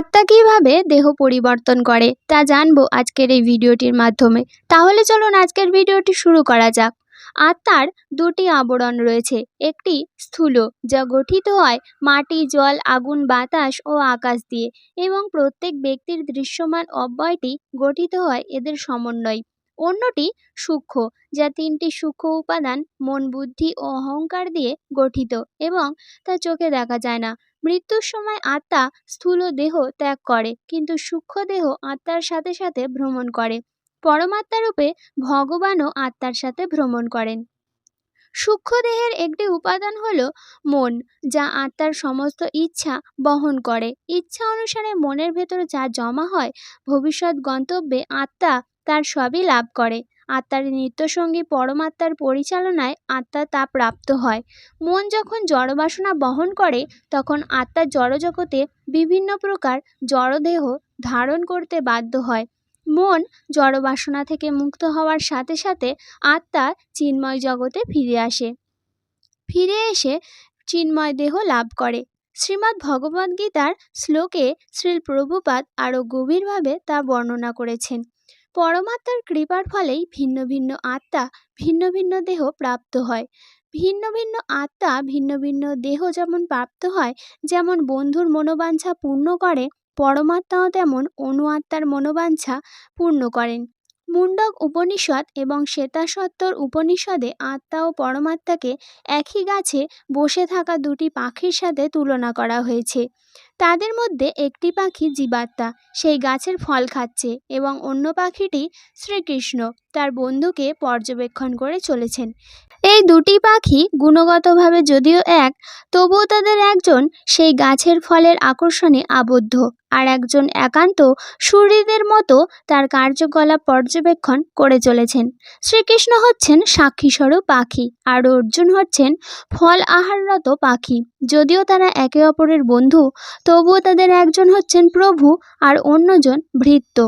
আত্মা কীভাবে দেহ পরিবর্তন করে, তা জানব আজকের এই ভিডিওটির মাধ্যমে। তাহলে চলুন আজকের ভিডিওটি শুরু করা যাক। আত্মার দুটি আবরণ রয়েছে, একটি স্থূল, যা গঠিত হয় মাটি, জল, আগুন, বাতাস ও আকাশ দিয়ে, এবং প্রত্যেক ব্যক্তির দৃশ্যমান অব্যয়টি গঠিত হয় এদের সমন্বয়। অন্যটি সূক্ষ্ম, যা তিনটি সূক্ষ্ম উপাদান মন, বুদ্ধি ও অহংকার দিয়ে গঠিত, এবং তা চোখে দেখা যায় না। মৃত্যুর সময় আত্মা স্থূল দেহ ত্যাগ করে, কিন্তু সূক্ষ্ম দেহ আত্মার সাথে সাথে ভ্রমণ করে। পরমাত্মা রূপে ভগবানও আত্মার সাথে ভ্রমণ করেন। সূক্ষ্ম দেহের একটি উপাদান হল মন, যা আত্মার সমস্ত ইচ্ছা বহন করে। ইচ্ছা অনুসারে মনের ভেতর যা জমা হয়, ভবিষ্যৎ গন্তব্যে আত্মা তার সবই লাভ করে। আত্মার নিত্যসঙ্গী পরমাত্মার পরিচালনায় আত্মা তা প্রাপ্ত হয়। মন যখন জড়বাসনা বহন করে, তখন আত্মা জড়জগতে বিভিন্ন প্রকার জড়দেহ ধারণ করতে বাধ্য হয়। মন জড়বাসনা থেকে মুক্ত হওয়ার সাথে সাথে আত্মা চিন্ময় জগতে ফিরে আসে। ফিরে এসে চিন্ময় দেহ লাভ করে। শ্রীমদ্ ভগবদ্গীতার শ্লোকে শ্রীল প্রভুপাদ আরও গভীরভাবে তা বর্ণনা করেছেন। পরমাত্মার কৃপার ফলেই ভিন্ন ভিন্ন আত্মা, ভিন্ন ভিন্ন দেহ প্রাপ্ত হয়। ভিন্ন ভিন্ন আত্মা, ভিন্ন ভিন্ন দেহ যেমন প্রাপ্ত হয়, যেমন বন্ধুর মনোবাঞ্ছা পূর্ণ করে, পরমাত্মাও তেমন অনু আত্মার মনোবাঞ্ছা পূর্ণ করেন। মুন্ডক উপনিষদ এবং শ্বেতাসত্তর উপনিষদে আত্মা ও পরমাত্মাকে একই গাছে বসে থাকা দুটি পাখির সাথে তুলনা করা হয়েছে। তাদের মধ্যে একটি পাখি জীবাত্মা, সেই গাছের ফল খাচ্ছে এবং অন্য পাখিটি শ্রীকৃষ্ণ, তার বন্ধুকে পর্যবেক্ষণ করে চলেছেন। এই দুটি পাখি গুণগতভাবে যদিও এক, তবুও তাদের একজন সেই গাছের ফলের আকর্ষণে আবদ্ধ আর একজন একান্ত সূর্যদের মতো তার কার্যকলাপ পর্যবেক্ষণ করে চলেছেন। শ্রীকৃষ্ণ হচ্ছেন সাক্ষীস্বরূপ পাখি আর অর্জুন হচ্ছেন ফল আহাররত পাখি। যদিও তারা একে অপরের বন্ধু, তবুও তাদের একজন হচ্ছেন প্রভু আর অন্যজন ভৃত্য।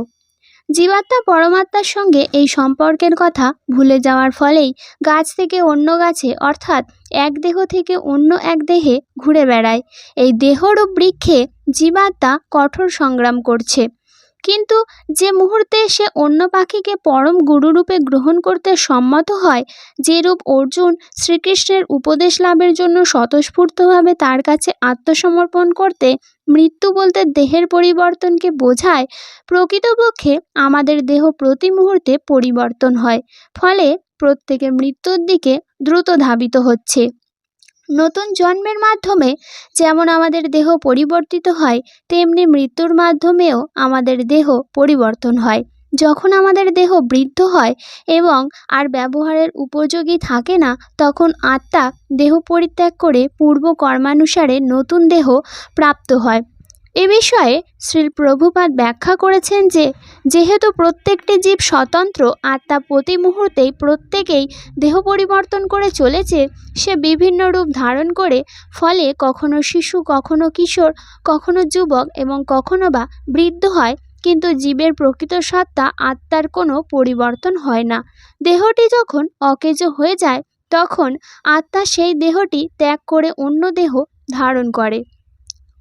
জীবাত্মা পরমাত্মার সঙ্গে এই সম্পর্কের কথা ভুলে যাওয়ার ফলেই গাছ থেকে অন্য গাছে, অর্থাৎ এক দেহ থেকে অন্য এক দেহে ঘুরে বেড়ায়। এই দেহরূপ বৃক্ষে জীবাত্মা কঠোর সংগ্রাম করছে। কিন্তু যে মুহূর্তে সে অন্য পাখিকে পরম গুরুরূপে গ্রহণ করতে সম্মত হয়, যেরূপ অর্জুন শ্রীকৃষ্ণের উপদেশ লাভের জন্য স্বতঃস্ফূর্তভাবে তার কাছে আত্মসমর্পণ করতে, মৃত্যু বলতে দেহের পরিবর্তনকে বোঝায়, প্রকৃতপক্ষে আমাদের দেহ প্রতি মুহূর্তে পরিবর্তন হয়, ফলে প্রত্যেকে মৃত্যুর দিকে দ্রুত ধাবিত হচ্ছে। নতুন জন্মের মাধ্যমে যেমন আমাদের দেহ পরিবর্তিত হয়, তেমনি মৃত্যুর মাধ্যমেও আমাদের দেহ পরিবর্তন হয়। যখন আমাদের দেহ বৃদ্ধ হয় এবং আর ব্যবহারের উপযোগী থাকে না, তখন আত্মা দেহ পরিত্যাগ করে পূর্ব কর্মানুসারে নতুন দেহ প্রাপ্ত হয়। এ বিষয়ে শ্রীল প্রভুপাদ ব্যাখ্যা করেছেন যে, যেহেতু প্রত্যেকটি জীব স্বতন্ত্র আত্মা প্রতি মুহূর্তেই প্রত্যেকেই দেহ পরিবর্তন করে চলেছে, সে বিভিন্ন রূপ ধারণ করে, ফলে কখনো শিশু, কখনো কিশোর, কখনো যুবক এবং কখনো বা বৃদ্ধ হয়, কিন্তু জীবের প্রকৃত সত্তা, আত্মার কোনো পরিবর্তন হয় না। দেহটি যখন অকেজ হয়ে যায়, তখন আত্মা সেই দেহটি ত্যাগ করে অন্য দেহ ধারণ করে।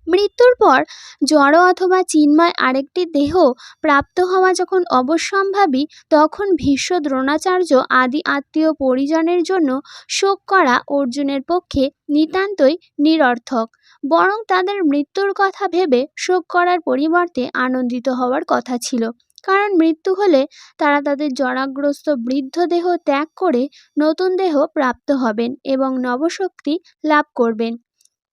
মৃত্যুর পর জড় অথবা চিন্ময় আরেকটি দেহ প্রাপ্ত হওয়া যখন অবশ্যম্ভাবী তখন ভীষ্ম দ্রোণাচার্য আদি আত্মীয় পরিজনের জন্য শোক করা অর্জুনের পক্ষে নিতান্তই নিরর্থক। বরং তাদের মৃত্যুর কথা ভেবে শোক করার পরিবর্তে আনন্দিত হওয়ার কথা ছিল। কারণ মৃত্যু হলে তারা তাদের জরাগ্রস্ত বৃদ্ধ দেহ ত্যাগ করে নতুন দেহ প্রাপ্ত হবেন এবং নবশক্তি লাভ করবেন।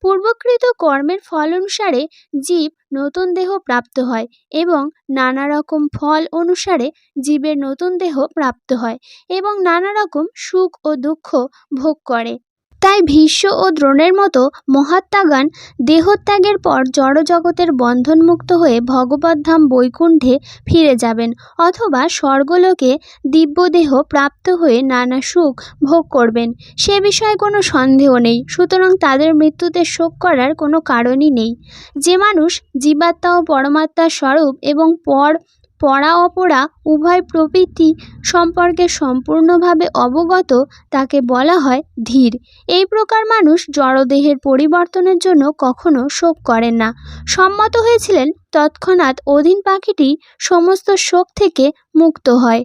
পূর্বকৃত কর্মের ফল অনুসারে জীব নতুন দেহ প্রাপ্ত হয় এবং নানা রকম ফল অনুসারে জীবের নতুন দেহ প্রাপ্ত হয় এবং নানা রকম সুখ ও দুঃখ ভোগ করে। তাই ভীষ্ম ও দ্রোণের মতো মহাত্মাগান দেহত্যাগের পর জড়জগতের বন্ধনমুক্ত হয়ে ভগবদ্ধাম বৈকুণ্ঠে ফিরে যাবেন অথবা স্বর্গলোকে দিব্যদেহ প্রাপ্ত হয়ে নানা সুখ ভোগ করবেন। সে বিষয়ে কোনো সন্দেহ নেই, সুতরাং তাদের মৃত্যুতে শোক করার কোনো কারণই নেই। যে মানুষ জীবাত্মা ও পরমাত্মার স্বরূপ এবং পর পড়া অপরা উভয় প্রবৃত্তি সম্পর্কে সম্পূর্ণভাবে অবগত তাকে বলা হয় ধীর। এই প্রকার মানুষ জড়দেহের পরিবর্তনের জন্য কখনো শোক করেন না। সম্মত হয়েছিলেন, তৎক্ষণাৎ অধীন পাখিটি সমস্ত শোক থেকে মুক্ত হয়।